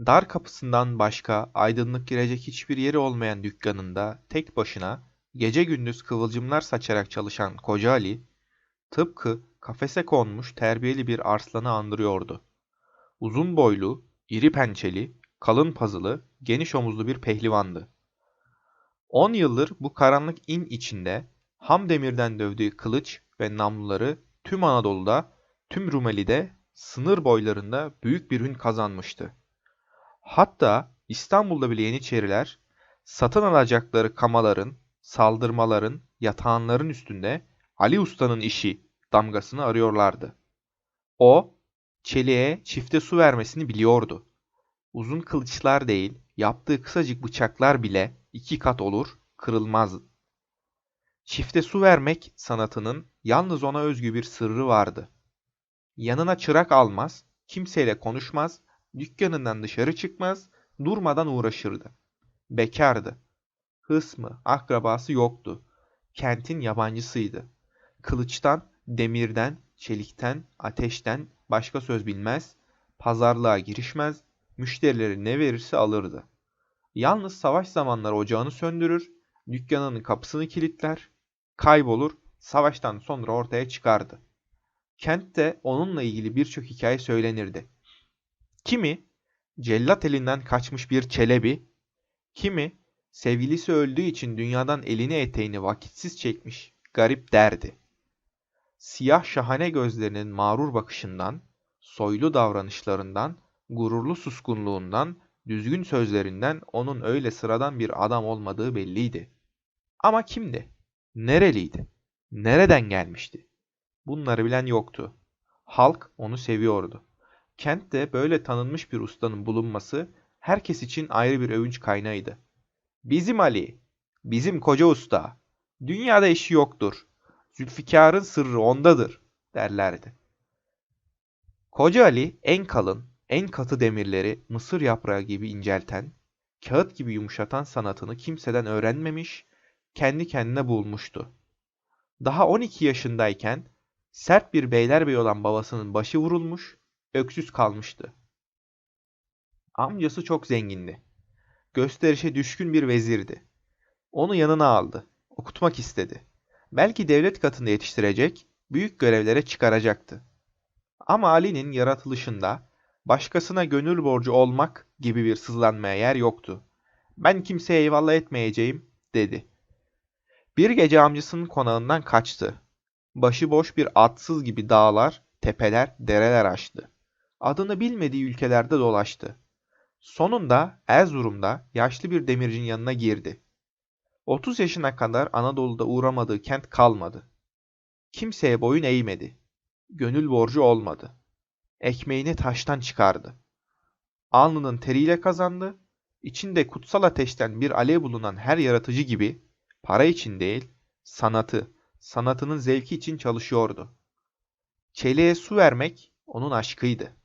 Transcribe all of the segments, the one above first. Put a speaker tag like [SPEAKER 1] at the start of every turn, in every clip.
[SPEAKER 1] Dar kapısından başka aydınlık girecek hiçbir yeri olmayan dükkanında tek başına gece gündüz kıvılcımlar saçarak çalışan Koca Ali, tıpkı kafese konmuş terbiyeli bir arslanı andırıyordu. Uzun boylu, iri pençeli, kalın pazılı, geniş omuzlu bir pehlivandı. On yıldır bu karanlık in içinde ham demirden dövdüğü kılıç ve namluları tüm Anadolu'da, tüm Rumeli'de, sınır boylarında büyük bir ün kazanmıştı. Hatta İstanbul'da bile Yeniçeriler satın alacakları kamaların, saldırmaların, yatağanların üstünde Ali Usta'nın işi damgasını arıyorlardı. O, çeliğe çifte su vermesini biliyordu. Uzun kılıçlar değil, yaptığı kısacık bıçaklar bile iki kat olur, kırılmaz. Çifte su vermek sanatının yalnız ona özgü bir sırrı vardı. Yanına çırak almaz, kimseyle konuşmaz, dükkanından dışarı çıkmaz, durmadan uğraşırdı. Bekardı. Hısmı, akrabası yoktu. Kentin yabancısıydı. Kılıçtan, demirden, çelikten, ateşten başka söz bilmez, pazarlığa girişmez, müşterileri ne verirse alırdı. Yalnız savaş zamanları ocağını söndürür, dükkanının kapısını kilitler, kaybolur, savaştan sonra ortaya çıkardı. Kentte onunla ilgili birçok hikaye söylenirdi. Kimi cellat elinden kaçmış bir çelebi, kimi sevgilisi öldüğü için dünyadan elini eteğini vakitsiz çekmiş garip derdi. Siyah şahane gözlerinin mağrur bakışından, soylu davranışlarından, gururlu suskunluğundan, düzgün sözlerinden onun öyle sıradan bir adam olmadığı belliydi. Ama kimdi? Nereliydi? Nereden gelmişti? Bunları bilen yoktu. Halk onu seviyordu. Kentte böyle tanınmış bir ustanın bulunması herkes için ayrı bir övünç kaynağıydı. Bizim Ali, bizim koca usta. Dünyada eşi yoktur. Zülfikar'ın sırrı ondadır derlerdi. Koca Ali en kalın, en katı demirleri mısır yaprağı gibi incelten, kağıt gibi yumuşatan sanatını kimseden öğrenmemiş, kendi kendine bulmuştu. Daha 12 yaşındayken sert bir beylerbey olan babasının başı vurulmuş, öksüz kalmıştı. Amcası çok zengindi. Gösterişe düşkün bir vezirdi. Onu yanına aldı. Okutmak istedi. Belki devlet katında yetiştirecek, büyük görevlere çıkaracaktı. Ama Ali'nin yaratılışında başkasına gönül borcu olmak gibi bir sızlanmaya yer yoktu. Ben kimseye eyvallah etmeyeceğim, dedi. Bir gece amcasının konağından kaçtı. Başıboş bir atsız gibi dağlar, tepeler, dereler aştı. Adını bilmediği ülkelerde dolaştı. Sonunda Erzurum'da yaşlı bir demircinin yanına girdi. 30 yaşına kadar Anadolu'da uğramadığı kent kalmadı. Kimseye boyun eğmedi. Gönül borcu olmadı. Ekmeğini taştan çıkardı. Alnının teriyle kazandı. İçinde kutsal ateşten bir alev bulunan her yaratıcı gibi para için değil, sanatı, sanatının zevki için çalışıyordu. Çeliğe su vermek onun aşkıydı.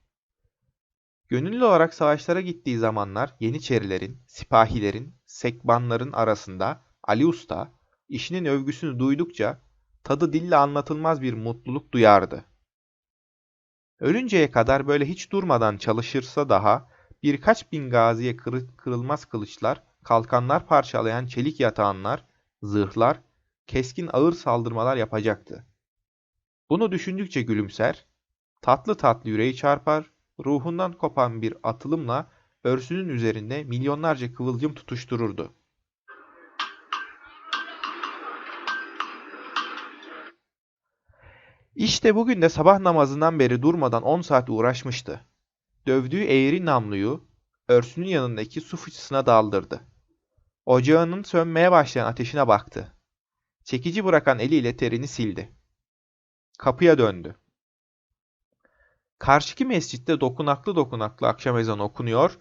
[SPEAKER 1] Gönüllü olarak savaşlara gittiği zamanlar Yeniçerilerin, sipahilerin, sekbanların arasında Ali Usta, işinin övgüsünü duydukça tadı dille anlatılmaz bir mutluluk duyardı. Ölünceye kadar böyle hiç durmadan çalışırsa daha birkaç bin gaziye kırılmaz kılıçlar, kalkanlar parçalayan çelik yatağanlar, zırhlar, keskin ağır saldırmalar yapacaktı. Bunu düşündükçe gülümser, tatlı tatlı yüreği çarpar, ruhundan kopan bir atılımla örsünün üzerinde milyonlarca kıvılcım tutuştururdu. İşte bugün de sabah namazından beri durmadan 10 saat uğraşmıştı. Dövdüğü eğri namluyu örsünün yanındaki su fıçısına daldırdı. Ocağının sönmeye başlayan ateşine baktı. Çekici bırakan eliyle terini sildi. Kapıya döndü. Karşıki mescitte dokunaklı dokunaklı akşam ezanı okunuyor,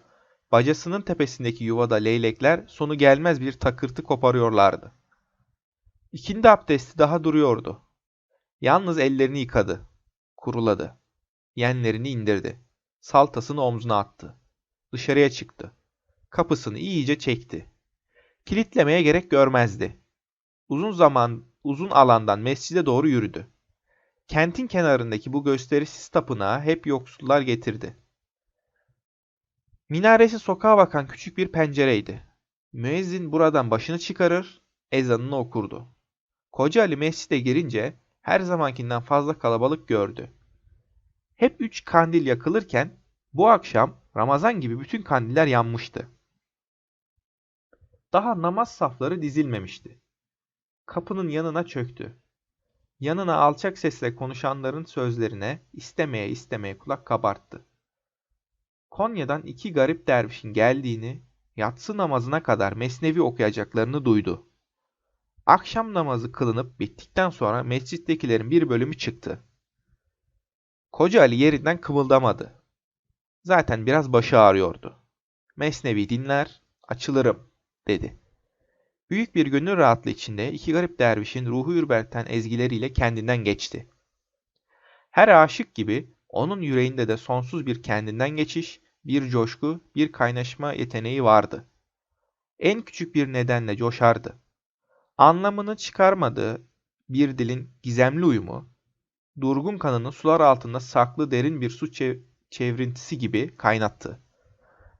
[SPEAKER 1] bacasının tepesindeki yuvada leylekler sonu gelmez bir takırtı koparıyorlardı. İkindi abdesti daha duruyordu. Yalnız ellerini yıkadı. Kuruladı. Yenlerini indirdi. Saltasını omzuna attı. Dışarıya çıktı. Kapısını iyice çekti. Kilitlemeye gerek görmezdi. Uzun zaman, uzun alandan mescide doğru yürüdü. Kentin kenarındaki bu gösterişsiz tapınağa hep yoksullar getirdi. Minaresi sokağa bakan küçük bir pencereydi. Müezzin buradan başını çıkarır, ezanını okurdu. Koca Ali mescide girince her zamankinden fazla kalabalık gördü. Hep üç kandil yakılırken bu akşam Ramazan gibi bütün kandiller yanmıştı. Daha namaz safları dizilmemişti. Kapının yanına çöktü. Yanına alçak sesle konuşanların sözlerine istemeye istemeye kulak kabarttı. Konya'dan iki garip dervişin geldiğini, yatsı namazına kadar mesnevi okuyacaklarını duydu. Akşam namazı kılınıp bittikten sonra mescittekilerin bir bölümü çıktı. Koca Ali yerinden kımıldamadı. Zaten biraz başı ağrıyordu. Mesnevi dinler, açılırım, dedi. Büyük bir gönül rahatlığı içinde iki garip dervişin ruhu ürperten ezgileriyle kendinden geçti. Her aşık gibi onun yüreğinde de sonsuz bir kendinden geçiş, bir coşku, bir kaynaşma yeteneği vardı. En küçük bir nedenle coşardı. Anlamını çıkarmadığı bir dilin gizemli uyumu, durgun kanını sular altında saklı derin bir su çev- çevrintisi gibi kaynattı.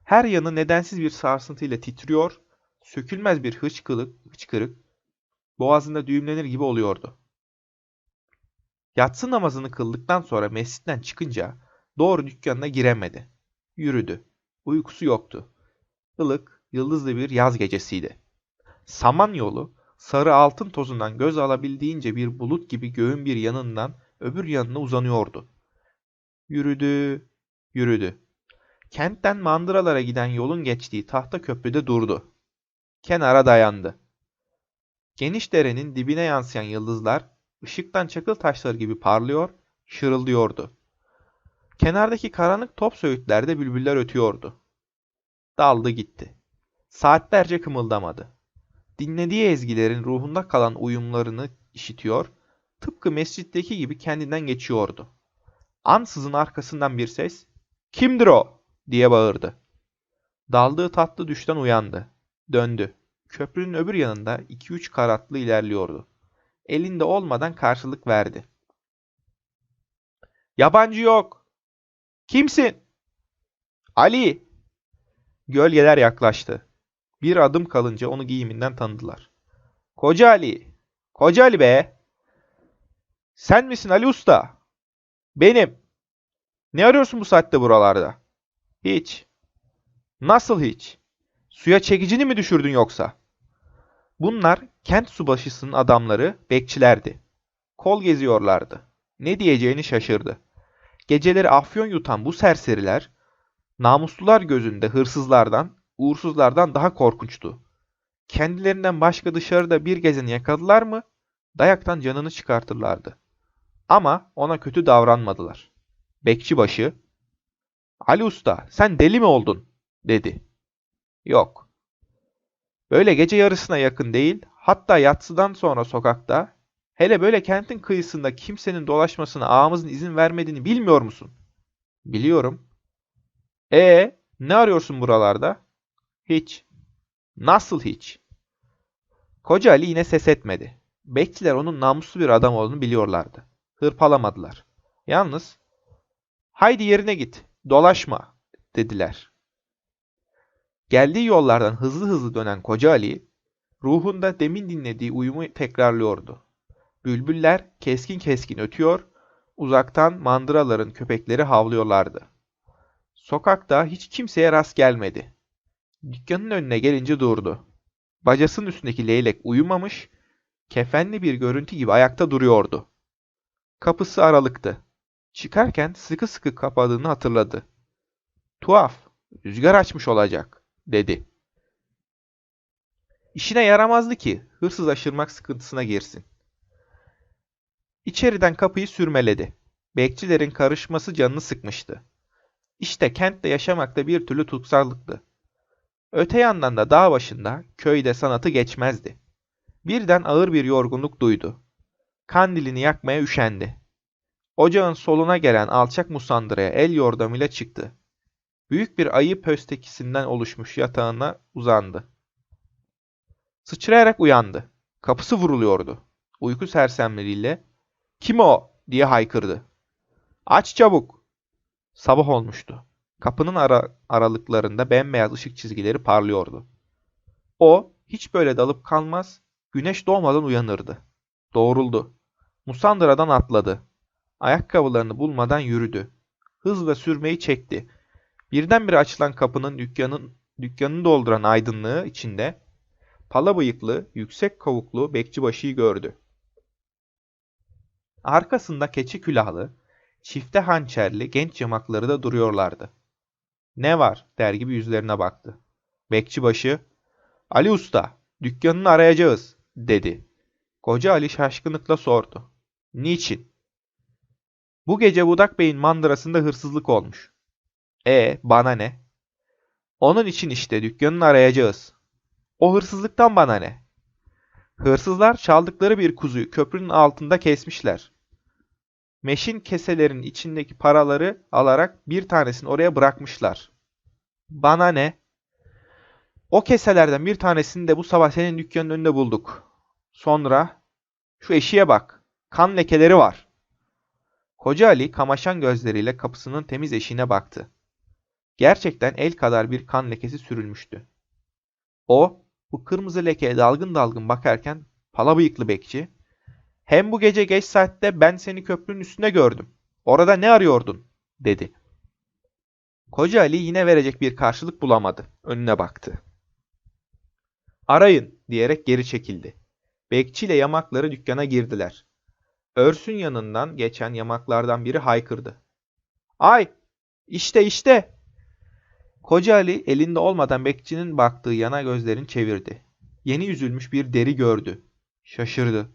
[SPEAKER 1] Her yanı nedensiz bir sarsıntıyla titriyor, sökülmez bir hıçkılık, hıçkırık, boğazında düğümlenir gibi oluyordu. Yatsı namazını kıldıktan sonra mescitten çıkınca doğru dükkanına giremedi. Yürüdü. Uykusu yoktu. Ilık, yıldızlı bir yaz gecesiydi. Samanyolu, sarı altın tozundan göz alabildiğince bir bulut gibi göğün bir yanından öbür yanına uzanıyordu. Yürüdü, yürüdü. Kentten mandıralara giden yolun geçtiği tahta köprüde durdu. Kenara dayandı. Geniş derenin dibine yansıyan yıldızlar ışıktan çakıl taşları gibi parlıyor, şırıldıyordu. Kenardaki karanlık top söğütlerde bülbüller ötüyordu. Daldı gitti. Saatlerce kımıldamadı. Dinlediği ezgilerin ruhunda kalan uyumlarını işitiyor, tıpkı mescitteki gibi kendinden geçiyordu. Ansızın arkasından bir ses, ''Kimdir o?'' diye bağırdı. Daldığı tatlı düşten uyandı. Döndü. Köprünün öbür yanında iki üç karatlı ilerliyordu. Elinde olmadan karşılık verdi. Yabancı yok. Kimsin? Ali. Gölgeler yaklaştı. Bir adım kalınca onu giyiminden tanıdılar. Koca Ali. Koca Ali be. Sen misin Ali Usta? Benim. Ne arıyorsun bu saatte buralarda? Hiç. Nasıl hiç? Suya çekicini mi düşürdün yoksa? Bunlar kent subaşısının adamları, bekçilerdi. Kol geziyorlardı. Ne diyeceğini şaşırdı. Geceleri afyon yutan bu serseriler, namuslular gözünde hırsızlardan, uğursuzlardan daha korkunçtu. Kendilerinden başka dışarıda bir gezeni yakaladılar mı, dayaktan canını çıkartırlardı. Ama ona kötü davranmadılar. Bekçibaşı, Ali Usta sen deli mi oldun? dedi. Yok. Böyle gece yarısına yakın değil, hatta yatsıdan sonra sokakta, hele böyle kentin kıyısında kimsenin dolaşmasına ağamızın izin vermediğini bilmiyor musun? Biliyorum. E ne arıyorsun buralarda? Hiç. Nasıl hiç? Koca Ali yine ses etmedi. Bekçiler onun namuslu bir adam olduğunu biliyorlardı. Hırpalamadılar. Yalnız, haydi yerine git, dolaşma, dediler. Geldiği yollardan hızlı hızlı dönen Koca Ali, ruhunda demin dinlediği uyumu tekrarlıyordu. Bülbüller keskin keskin ötüyor, uzaktan mandıraların köpekleri havlıyorlardı. Sokakta hiç kimseye rast gelmedi. Dükkanın önüne gelince durdu. Bacasının üstündeki leylek uyumamış, kefenli bir görüntü gibi ayakta duruyordu. Kapısı aralıktı. Çıkarken sıkı sıkı kapadığını hatırladı. Tuhaf, rüzgar açmış olacak, dedi. İşine yaramazdı ki hırsız aşırmak sıkıntısına girsin. İçeriden kapıyı sürmeledi. Bekçilerin karışması canını sıkmıştı. İşte kentte yaşamakta bir türlü tutsallıktı. Öte yandan da dağ başında, köyde sanatı geçmezdi. Birden ağır bir yorgunluk duydu. Kandilini yakmaya üşendi. Ocağın soluna gelen alçak musandıraya el yordamıyla çıktı. Büyük bir ayı pöstekisinden oluşmuş yatağına uzandı. Sıçrayarak uyandı. Kapısı vuruluyordu. Uyku sersemleriyle ''Kim o?'' diye haykırdı. ''Aç çabuk!'' Sabah olmuştu. Kapının ara aralıklarında bembeyaz ışık çizgileri parlıyordu. O hiç böyle dalıp kalmaz, güneş doğmadan uyanırdı. Doğruldu. Musandıra'dan atladı. Ayakkabılarını bulmadan yürüdü. Hızla sürmeyi çekti. Birdenbire açılan kapının dükkanın, dükkanını dolduran aydınlığı içinde pala bıyıklı, yüksek kavuklu bekçibaşıyı gördü. Arkasında keçi külahlı, çifte hançerli genç yamakları da duruyorlardı. Ne var der gibi yüzlerine baktı. Bekçibaşı, Ali Usta, dükkanını arayacağız, dedi. Koca Ali şaşkınlıkla sordu. Niçin? Bu gece Budak Bey'in mandırasında hırsızlık olmuş. E, bana ne? Onun için işte dükkanını arayacağız. O hırsızlıktan bana ne? Hırsızlar çaldıkları bir kuzuyu köprünün altında kesmişler. Meşin keselerin içindeki paraları alarak bir tanesini oraya bırakmışlar. Bana ne? O keselerden bir tanesini de bu sabah senin dükkanın önünde bulduk. Sonra şu eşiğe bak. Kan lekeleri var. Koca Ali kamaşan gözleriyle kapısının temiz eşiğine baktı. Gerçekten el kadar bir kan lekesi sürülmüştü. O, bu kırmızı lekeye dalgın dalgın bakarken pala bıyıklı bekçi, hem bu gece geç saatte ben seni köprünün üstünde gördüm. Orada ne arıyordun? dedi. Koca Ali yine verecek bir karşılık bulamadı. Önüne baktı. Arayın diyerek geri çekildi. Bekçi ile yamakları dükkana girdiler. Örsün yanından geçen yamaklardan biri haykırdı. Ay! İşte işte! Koca Ali elinde olmadan bekçinin baktığı yana gözlerini çevirdi. Yeni üzülmüş bir deri gördü. Şaşırdı.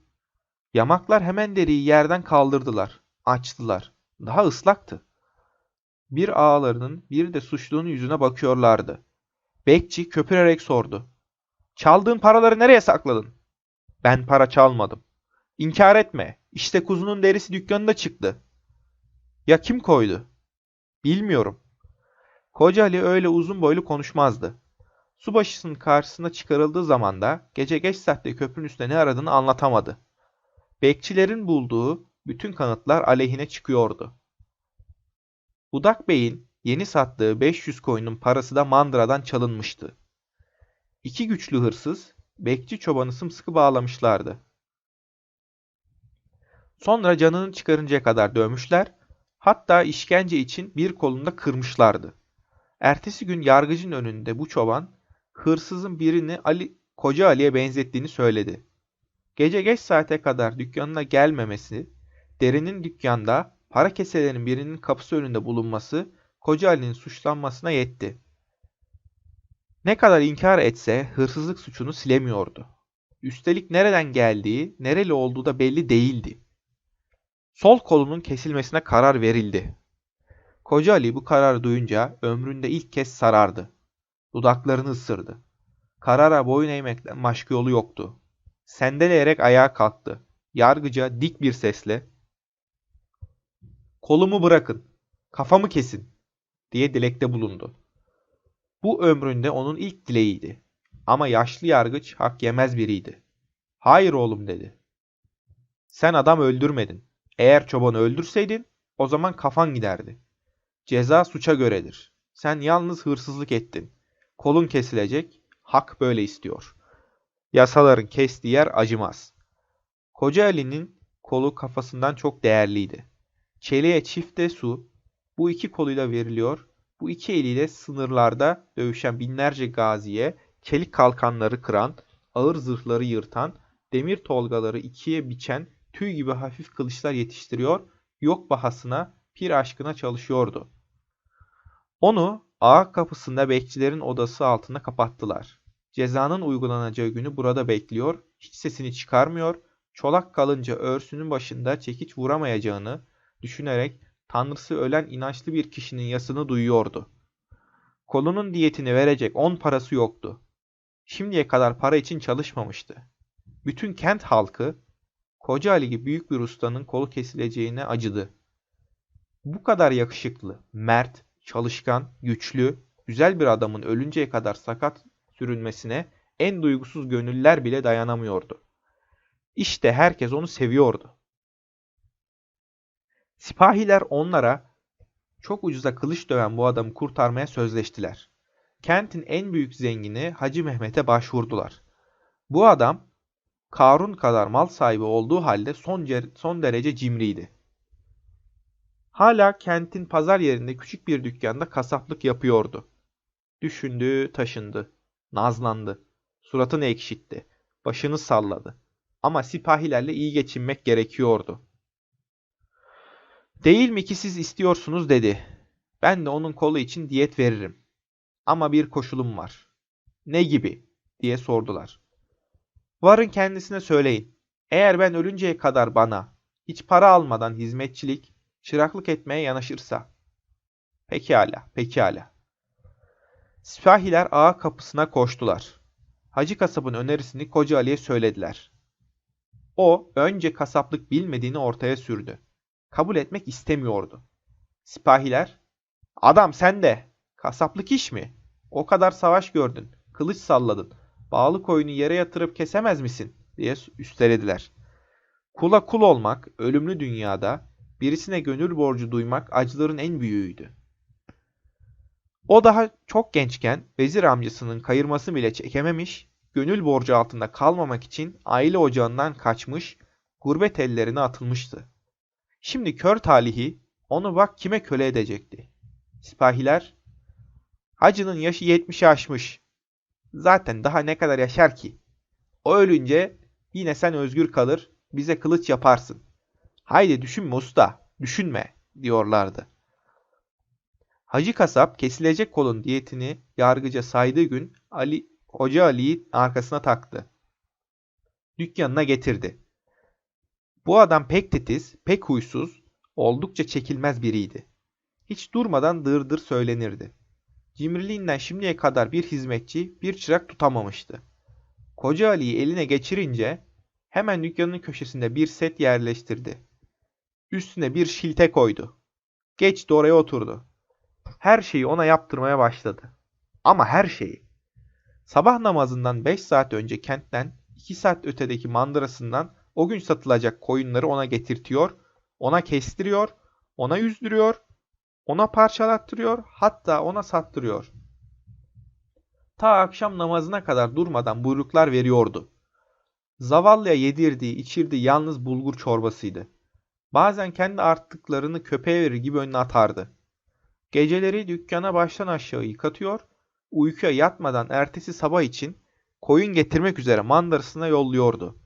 [SPEAKER 1] Yamaklar hemen deriyi yerden kaldırdılar. Açtılar. Daha ıslaktı. Bir ağalarının bir de suçlunun yüzüne bakıyorlardı. Bekçi köpürerek sordu. Çaldığın paraları nereye sakladın? Ben para çalmadım. İnkar etme. İşte kuzunun derisi dükkanında çıktı. Ya kim koydu? Bilmiyorum. Koca Ali öyle uzun boylu konuşmazdı. Subaşısının karşısına çıkarıldığı zaman da gece geç saatte köprünün üstünde ne aradığını anlatamadı. Bekçilerin bulduğu bütün kanıtlar aleyhine çıkıyordu. Budak Bey'in yeni sattığı 500 koyunun parası da mandıradan çalınmıştı. İki güçlü hırsız, bekçi çobanı sımsıkı bağlamışlardı. Sonra canını çıkarıncaya kadar dövmüşler, hatta işkence için bir kolunda kırmışlardı. Ertesi gün yargıcın önünde bu çoban, hırsızın birini Ali, Koca Ali'ye benzettiğini söyledi. Gece geç saate kadar dükkanına gelmemesi, derinin dükkanda para keselerinin birinin kapısı önünde bulunması Koca Ali'nin suçlanmasına yetti. Ne kadar inkar etse hırsızlık suçunu silemiyordu. Üstelik nereden geldiği, nereli olduğu da belli değildi. Sol kolunun kesilmesine karar verildi. Koca Ali bu kararı duyunca ömründe ilk kez sarardı. Dudaklarını ısırdı. Karara boyun eğmekten başka yolu yoktu. Sendeleyerek ayağa kalktı. Yargıca dik bir sesle "Kolumu bırakın, kafamı kesin." diye dilekte bulundu. Bu ömründe onun ilk dileğiydi. Ama yaşlı yargıç hak yemez biriydi. "Hayır oğlum." dedi. "Sen adam öldürmedin. Eğer çobanı öldürseydin o zaman kafan giderdi. Ceza suça göredir. Sen yalnız hırsızlık ettin. Kolun kesilecek, hak böyle istiyor. Yasaların kestiği yer acımaz. Koca Ali'nin kolu kafasından çok değerliydi. Çeliğe çifte su, bu iki koluyla veriliyor, bu iki eliyle sınırlarda dövüşen binlerce gaziye, çelik kalkanları kıran, ağır zırhları yırtan, demir tolgaları ikiye biçen tüy gibi hafif kılıçlar yetiştiriyor, yok bahasına, pir aşkına çalışıyordu. Onu ağa kapısında bekçilerin odası altında kapattılar. Cezanın uygulanacağı günü burada bekliyor, hiç sesini çıkarmıyor, çolak kalınca örsünün başında çekiç vuramayacağını düşünerek tanrısı ölen inançlı bir kişinin yasını duyuyordu. Kolunun diyetini verecek on parası yoktu. Şimdiye kadar para için çalışmamıştı. Bütün kent halkı Koca Ali gibi büyük bir ustanın kolu kesileceğine acıdı. Bu kadar yakışıklı, mert, çalışkan, güçlü, güzel bir adamın ölünceye kadar sakat sürünmesine en duygusuz gönüller bile dayanamıyordu. İşte herkes onu seviyordu. Sipahiler onlara Çok ucuza kılıç döven bu adamı kurtarmaya sözleştiler. Kentin en büyük zengini Hacı Mehmet'e başvurdular. Bu adam Karun kadar mal sahibi olduğu halde son, son derece cimriydi. Hala kentin pazar yerinde küçük bir dükkanda kasaplık yapıyordu. Düşündü, taşındı, nazlandı, suratını ekşitti, başını salladı. Ama sipahilerle iyi geçinmek gerekiyordu. Değil mi ki siz istiyorsunuz dedi. Ben de onun kolu için diyet veririm. Ama bir koşulum var. Ne gibi? diye sordular. Varın kendisine söyleyin. Eğer ben ölünceye kadar bana hiç para almadan hizmetçilik, çıraklık etmeye yanaşırsa. Pekala, pekala. Sipahiler ağa kapısına koştular. Hacı kasabın önerisini Koca Ali'ye söylediler. O önce kasaplık bilmediğini ortaya sürdü. Kabul etmek istemiyordu. Sipahiler, adam sen de, kasaplık iş mi? O kadar savaş gördün, kılıç salladın, bağlı koyunu yere yatırıp kesemez misin? diye üstelediler. Kula kul olmak, ölümlü dünyada, birisine gönül borcu duymak acıların en büyüğüydü. O daha çok gençken vezir amcasının kayırması bile çekememiş, gönül borcu altında kalmamak için aile ocağından kaçmış, gurbet ellerine atılmıştı. Şimdi kör talihi onu bak kime köle edecekti. Sipahiler, hacının yaşı yetmişi aşmış. Zaten daha ne kadar yaşar ki? O ölünce yine sen özgür kalır, bize kılıç yaparsın. Haydi düşünme usta, düşünme diyorlardı. Hacı kasap kesilecek kolun diyetini yargıca saydığı gün Ali Hoca Ali'yi arkasına taktı. Dükkanına getirdi. Bu adam pek titiz, pek huysuz, oldukça çekilmez biriydi. Hiç durmadan dır dır söylenirdi. Cimriliğinden şimdiye kadar bir hizmetçi, bir çırak tutamamıştı. Koca Ali'yi eline geçirince hemen dükkanın köşesinde bir set yerleştirdi. Üstüne bir şilte koydu. Geçti oraya oturdu. Her şeyi ona yaptırmaya başladı. Ama her şeyi. Sabah namazından 5 saat önce kentten 2 saat ötedeki mandırasından o gün satılacak koyunları ona getirtiyor, ona kestiriyor, ona yüzdürüyor, ona parçalattırıyor, hatta ona sattırıyor. Ta akşam namazına kadar durmadan buyruklar veriyordu. Zavallıya yedirdiği, içirdiği yalnız bulgur çorbasıydı. Bazen kendi arttıklarını köpeğe verir gibi önüne atardı. Geceleri dükkana baştan aşağı yıkatıyor, uykuya yatmadan ertesi sabah için koyun getirmek üzere mandarasına yolluyordu.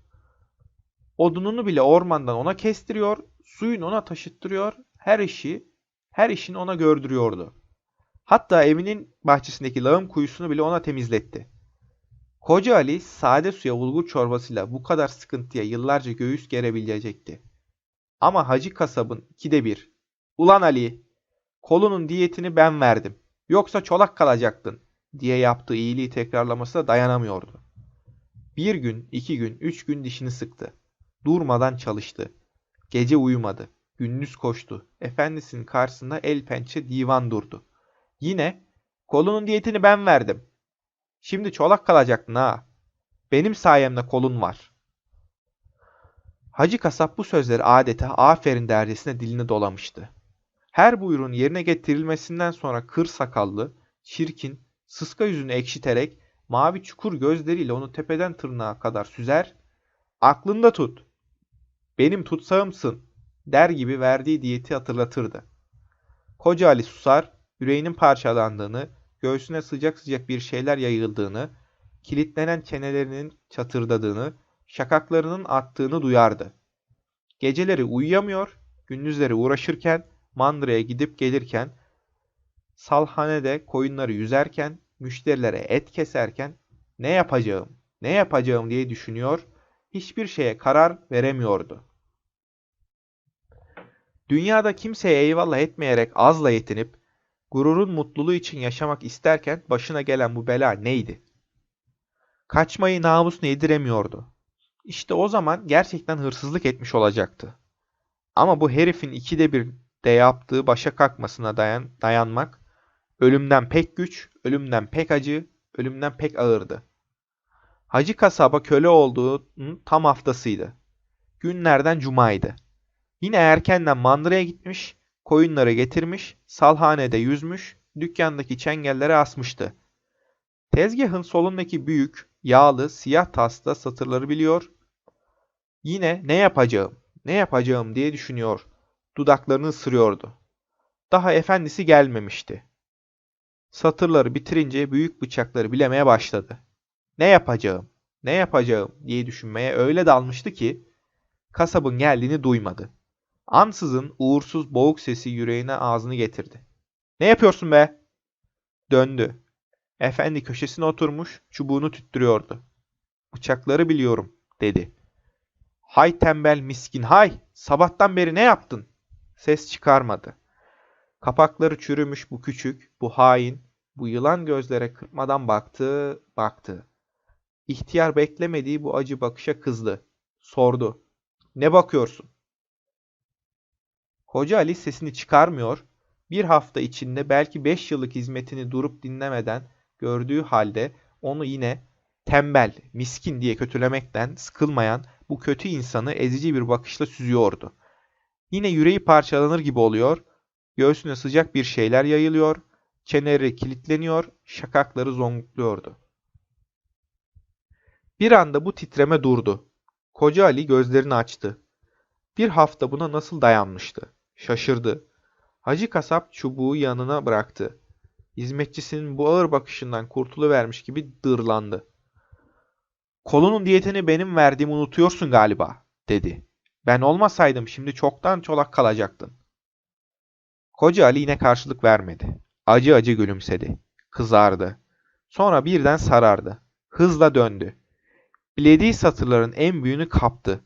[SPEAKER 1] Odununu bile ormandan ona kestiriyor, suyunu ona taşıttırıyor, her işi, her işini ona gördürüyordu. Hatta evinin bahçesindeki lağım kuyusunu bile ona temizletti. Koca Ali sade suya bulgur çorbasıyla bu kadar sıkıntıya yıllarca göğüs gerebilecekti. Ama Hacı kasabın ikide bir. Ulan Ali, kolunun diyetini ben verdim. Yoksa çolak kalacaktın diye yaptığı iyiliği tekrarlamasına dayanamıyordu. Bir gün, iki gün, üç gün dişini sıktı. Durmadan çalıştı. Gece uyumadı. Gündüz koştu. Efendisinin karşısında el pençe divan durdu. Yine kolunun diyetini ben verdim. Şimdi çolak kalacaktın ha. Benim sayemde kolun var. Hacı kasap bu sözleri adeta aferin dercesine dilini dolamıştı. Her buyruğun yerine getirilmesinden sonra kır sakallı, çirkin, sıska yüzünü ekşiterek mavi çukur gözleriyle onu tepeden tırnağa kadar süzer, aklında tut, benim tutsağımsın der gibi verdiği diyeti hatırlatırdı. Koca Ali susar, yüreğinin parçalandığını, göğsüne sıcak sıcak bir şeyler yayıldığını, kilitlenen çenelerinin çatırdadığını, şakaklarının attığını duyardı. Geceleri uyuyamıyor, gündüzleri uğraşırken, mandıraya gidip gelirken, salhanede koyunları yüzerken, müşterilere et keserken ne yapacağım, ne yapacağım diye düşünüyor, hiçbir şeye karar veremiyordu. Dünyada kimseye eyvallah etmeyerek azla yetinip, gururun mutluluğu için yaşamak isterken başına gelen bu bela neydi? Kaçmayı namusunu yediremiyordu. İşte o zaman gerçekten hırsızlık etmiş olacaktı. Ama bu herifin ikide bir de yaptığı başa kalkmasına dayan, dayanmak, ölümden pek güç, ölümden pek acı, ölümden pek ağırdı. Hacı kasaba köle olduğunun tam haftasıydı. Günlerden cumaydı. Yine erkenden mandıraya gitmiş, koyunları getirmiş, salhanede yüzmüş, dükkandaki çengellere asmıştı. Tezgahın solundaki büyük, yağlı, siyah tasla satırları biliyor. Yine ne yapacağım, ne yapacağım diye düşünüyor. Dudaklarını ısırıyordu. Daha efendisi gelmemişti. Satırları bitirince büyük bıçakları bilemeye başladı. Ne yapacağım, ne yapacağım diye düşünmeye öyle dalmıştı ki kasabın geldiğini duymadı. Ansızın uğursuz boğuk sesi yüreğine ağzını getirdi. Ne yapıyorsun be? Döndü. Efendi köşesine oturmuş, çubuğunu tüttürüyordu. Bıçakları biliyorum, dedi. Hay tembel miskin hay, sabahtan beri ne yaptın? Ses çıkarmadı. Kapakları çürümüş bu küçük, bu hain, bu yılan gözlere kırpmadan baktı, baktı. İhtiyar beklemediği bu acı bakışa kızdı. Sordu. Ne bakıyorsun? Hoca Ali sesini çıkarmıyor, bir hafta içinde belki beş yıllık hizmetini durup dinlemeden gördüğü halde onu yine tembel, miskin diye kötülemekten sıkılmayan bu kötü insanı ezici bir bakışla süzüyordu. Yine yüreği parçalanır gibi oluyor, göğsüne sıcak bir şeyler yayılıyor, çeneleri kilitleniyor, şakakları zonkluyordu. Bir anda bu titreme durdu. Koca Ali gözlerini açtı. Bir hafta buna nasıl dayanmıştı? Şaşırdı. Hacı kasap çubuğu yanına bıraktı. Hizmetçisinin bu ağır bakışından kurtuluvermiş gibi dırlandı. Kolunun diyetini benim verdiğimi unutuyorsun galiba, dedi. Ben olmasaydım şimdi çoktan çolak kalacaktın. Koca Ali yine karşılık vermedi. Acı acı gülümsedi. Kızardı. Sonra birden sarardı. Hızla döndü. Bilediği satırların en büyüğünü kaptı.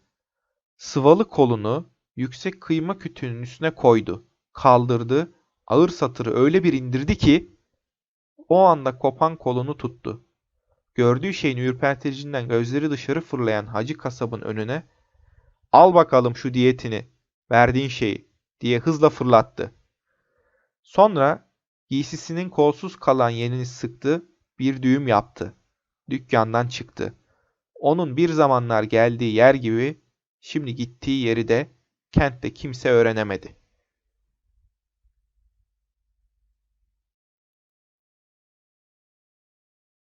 [SPEAKER 1] Sıvalı kolunu yüksek kıyma kütüğünün üstüne koydu. Kaldırdı. Ağır satırı öyle bir indirdi ki o anda kopan kolunu tuttu. Gördüğü şeyin ürperticisinden gözleri dışarı fırlayan hacı kasabın önüne ''Al bakalım şu diyetini, verdiğin şeyi'' diye hızla fırlattı. Sonra giysisinin kolsuz kalan yerini sıktı, bir düğüm yaptı. Dükkandan çıktı. Onun bir zamanlar geldiği yer gibi şimdi gittiği yeri de kentte kimse öğrenemedi.